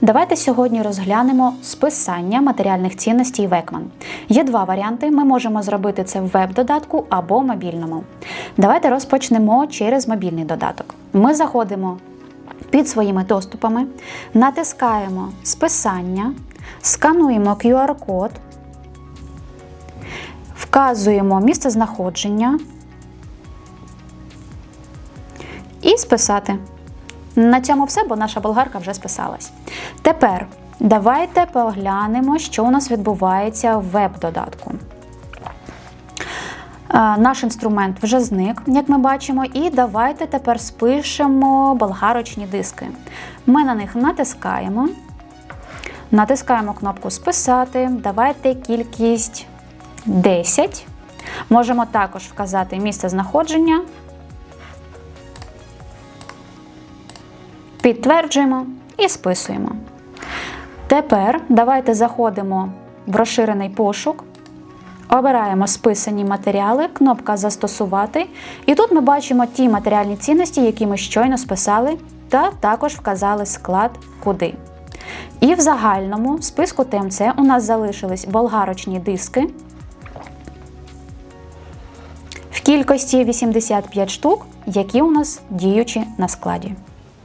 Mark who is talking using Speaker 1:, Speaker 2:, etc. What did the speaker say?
Speaker 1: Давайте сьогодні розглянемо списання матеріальних цінностей Векман. Є два варіанти. Ми можемо зробити це в веб-додатку або мобільному. Давайте розпочнемо через мобільний додаток. Ми заходимо під своїми доступами, натискаємо списання, скануємо QR-код, вказуємо місце знаходження і списати. На цьому все, бо наша болгарка вже списалась. Тепер давайте поглянемо, що у нас відбувається в веб-додатку. Е, Наш інструмент вже зник, як ми бачимо, і давайте тепер спишемо болгарочні диски. Ми на них натискаємо, натискаємо кнопку Списати. Давайте кількість 10. Можемо також вказати місце знаходження. Підтверджуємо і списуємо. Тепер давайте заходимо в розширений пошук, обираємо списані матеріали, кнопка Застосувати. І тут ми бачимо ті матеріальні цінності, які ми щойно списали, та також вказали склад куди. І в загальному в списку ТМЦ у нас залишились болгарочні диски в кількості 85 штук, які у нас діючі на складі.